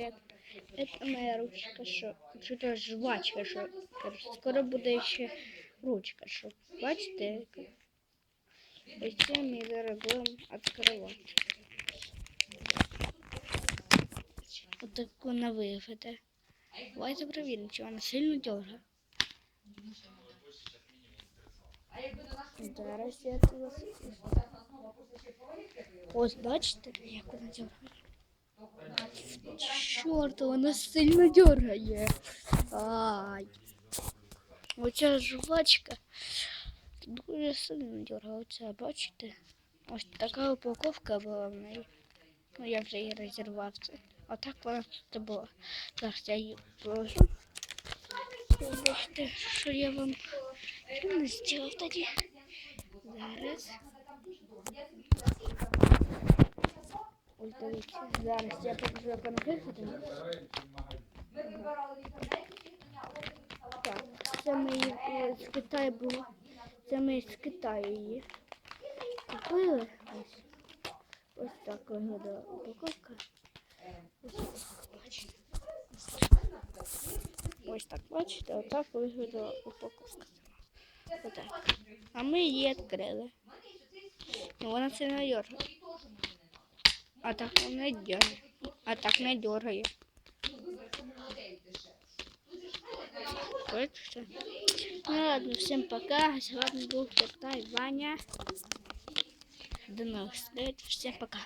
привет. Это моя ручка, що що то жвачка, що скоро буде ще ручка, що бачите? яка? Ось це ми зараз будемо відкривати. Отаку на вигляде. Давайте перевіримо, чи вона сильно дергає. Зараз я це. Ось бачите, як вона дергає. Чорт, вона сильно дергає. Ай. Оця жвачка дуже сильно дергає. Оце, бачите? Ось така упаковка була в неї. Ну, я вже її розірвав. Це. Отак вона тут була. Зараз я її положу. Вибачте, що я вам що не зробив тоді. Зараз. Зараз я покажу, як виглядає. Так, це ми е, з Китаю було. Це ми з Китаю її купили. Ось, ось так виглядає упаковка. Ось так, бачите. Отак виглядала упаковка. Отак. А ми її відкрили. Вона це не дергає. А так не дергає. А так не дергає. Бачите? Ну ладно, всем пока. С вами был Китай Ваня. До новых встреч. Всем пока.